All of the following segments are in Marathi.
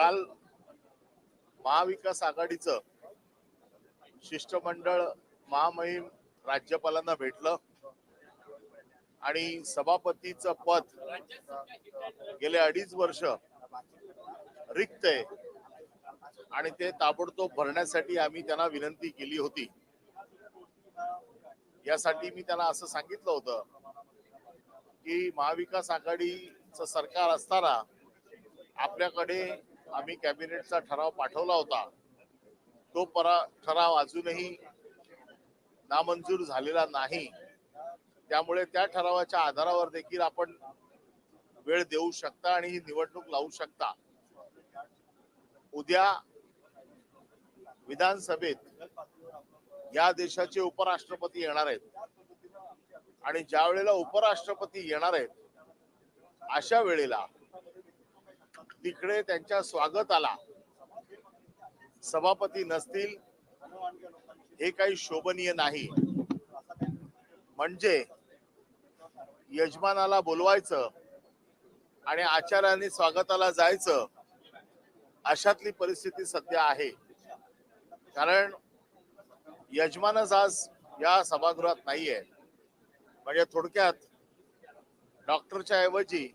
काल महाविकास आघाडीचं शिष्टमंडळ महामहिम राज्यपालांना भेटलं आणि सभापतीचं पद गेले अडीच वर्ष रिक्त आहे. आणि ते ताबडतोब भरण्यासाठी आम्ही त्यांना विनंती केली होती. यासाठी मी त्यांना असं सांगितलं होतं की महाविकास आघाडीचं सरकार असताना आपल्याकडे आम्ही कॅबिनेटचा ठराव पाठवला होता. तो परा ठराव अजूनही नामंजूर झालेला नाही. त्यामुळे त्या ठरावाच्या आधारावर देखील आपण वेळ देऊ शकता आणि ही निवडणूक लावू शकता. उद्या विधानसभेत या देशाचे उपराष्ट्रपती येणार आहेत. आणि ज्या वेळेला उपराष्ट्रपती येणार आहेत अशा वेळेला तिकडे त्यांच्या स्वागताला सभापती नसतील हे काही शोभनीय नाही. म्हणजे यजमानाला बोलवायचं आणि आचार्याने स्वागताला जायचं अशातली परिस्थिती सध्या आहे. कारण यजमानच आज या सभागृहात नाहीये. म्हणजे थोडक्यात डॉक्टरच्या ऐवजी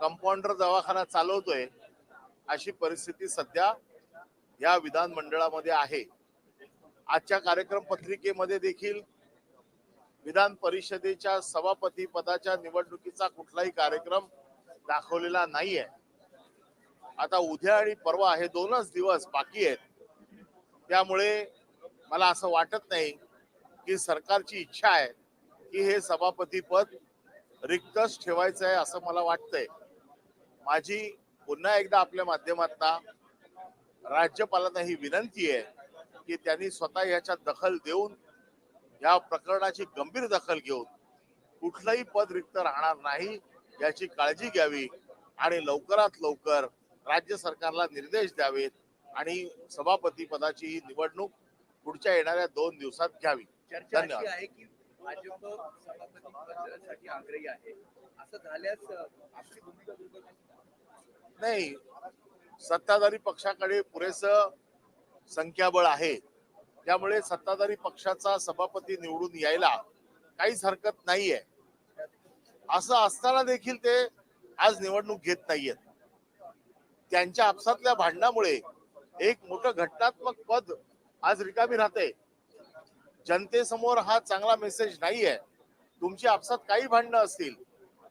कंपाऊंडर दवाखाना चालवतोय अशी परिस्थिती सध्या या विधानमंडळामध्ये आहे. आजच्या कार्यक्रम पत्रिकेमध्ये देखील विधान परिषदेच्या सभापती पदाच्या निवडणुकीचा कुठलाही कार्यक्रम दाखवलेला नाहीये. आता उद्या आणि परवा हे दोनच दिवस बाकी आहेत. त्यामुळे मला असं वाटत नाही की सरकारची इच्छा आहे की हे सभापती पद रिक्तच ठेवायचं आहे असं मला वाटतंय. माझी पुन्हा एकदा आपल्या माध्यमातून राज्यपालांना ही विनंती आहे की त्यांनी स्वतः याच्यात दखल देऊन या प्रकरणाची गंभीर दखल घेऊन कुठलंही पद रिक्त राहणार नाही याची काळजी घ्यावी आणि लवकरात लवकर राज्य सरकारला निर्देश द्यावेत आणि सभापती पदाची ही निवडणूक पुढच्या येणाऱ्या दोन दिवसात घ्यावी धन्यवाद. असं झाल्यास आपली भूमिका नाही. सत्ताधारी पक्षाकडे पुरेस संख्याबळ आहे. त्यामुळे सत्ताधारी पक्षाचा सभापती निवडून यायला काहीच हरकत नाहीये. असं असताना देखील ते आज निवडणूक घेत नाहीयेत. त्यांच्या आपसातल्या भांडणामुळे एक मोठं घटनात्मक पद आज रिकामी राहते जनतेसमोर हा चांगला मेसेज नाहीये. तुमची आपसात काही भांडणं असतील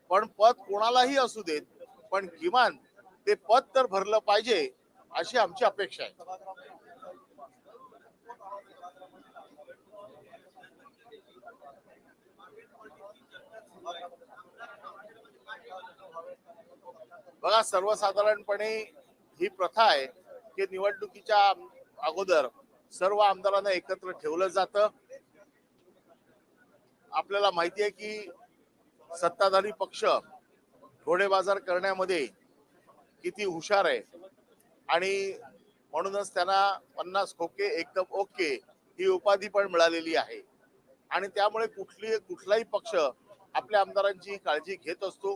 पण पद कोणालाही असू देत पण किमान ते पद तर भरलं पाहिजे अशी आमची अपेक्षा आहे. बघा सर्वसाधारणपणे ही प्रथा आहे की निवडणुकीच्या अगोदर सर्व आमदारांना एकत्र ठेवलं जातं. आपल्याला माहिती आहे की सत्ताधारी पक्ष घोडेबाजार करण्यामध्ये किती हुशार आहे. आणि म्हणूनच त्यांना पन्नास खोके एकदम ओके ही उपाधी पण मिळालेली आहे. आणि त्यामुळे कुठली कुठलाही पक्ष आपल्या आमदारांची काळजी घेत असतो.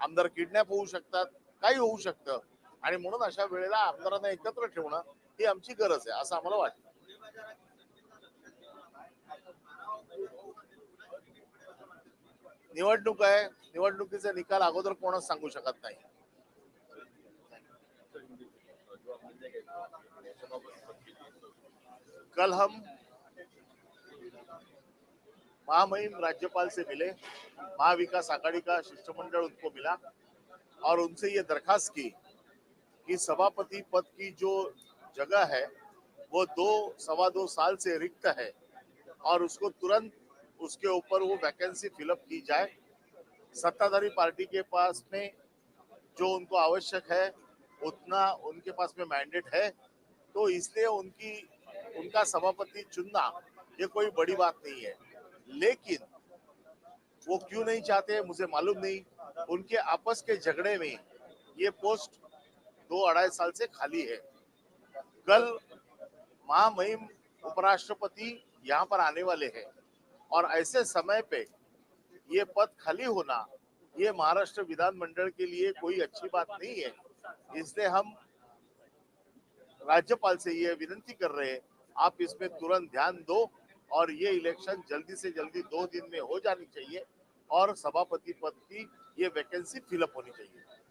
आमदार किडनॅप होऊ शकतात काही होऊ शकतं. आणि म्हणून अशा वेळेला आमदारांना एकत्र ठेवणं ही आमची गरज आहे असं आम्हाला वाटतं. निवडणूक आहे, निवडणुकीचे निकाल अगोदर कोणच सांगू शकत नाही. कल हम महामहिम राज्यपाल से मिले, महाविकास आघाड़ी का शिष्टमंडल उनको मिला, और उनसे ये दरखास्त की कि सभापति पद की जो जगह है, वो दो, सवा दो साल से रिक्त है, और उसको तुरंत उसके ऊपर वो वैकेंसी फिलअप की जाए। सत्ताधारी पार्टी के पास में जो उनको आवश्यक है, उतना उनके पास में मैंडेट है। तो इसलिए उनकी, उनका सभापति चुनना, ये कोई बड़ी बात नहीं है। लेकिन वो क्यों नहीं चाहते, मुझे मालूम नहीं। उनके आपस के झगड़े में ये पोस्ट दो अढ़ाई साल से खाली है। कल महामहिम उपराष्ट्रपति यहाँ पर आने वाले हैं। और ऐसे समय पे ये पद खाली होना, ये महाराष्ट्र विधानमंडल के लिए कोई अच्छी बात नहीं है। इसलिए हम राज्यपाल से ये विनती कर रहे हैं, आप इसमें तुरंत ध्यान दो और ये इलेक्शन जल्दी से जल्दी दो दिन में हो जानी चाहिए और सभापति पद की ये वैकेंसी फिलअप होनी चाहिए।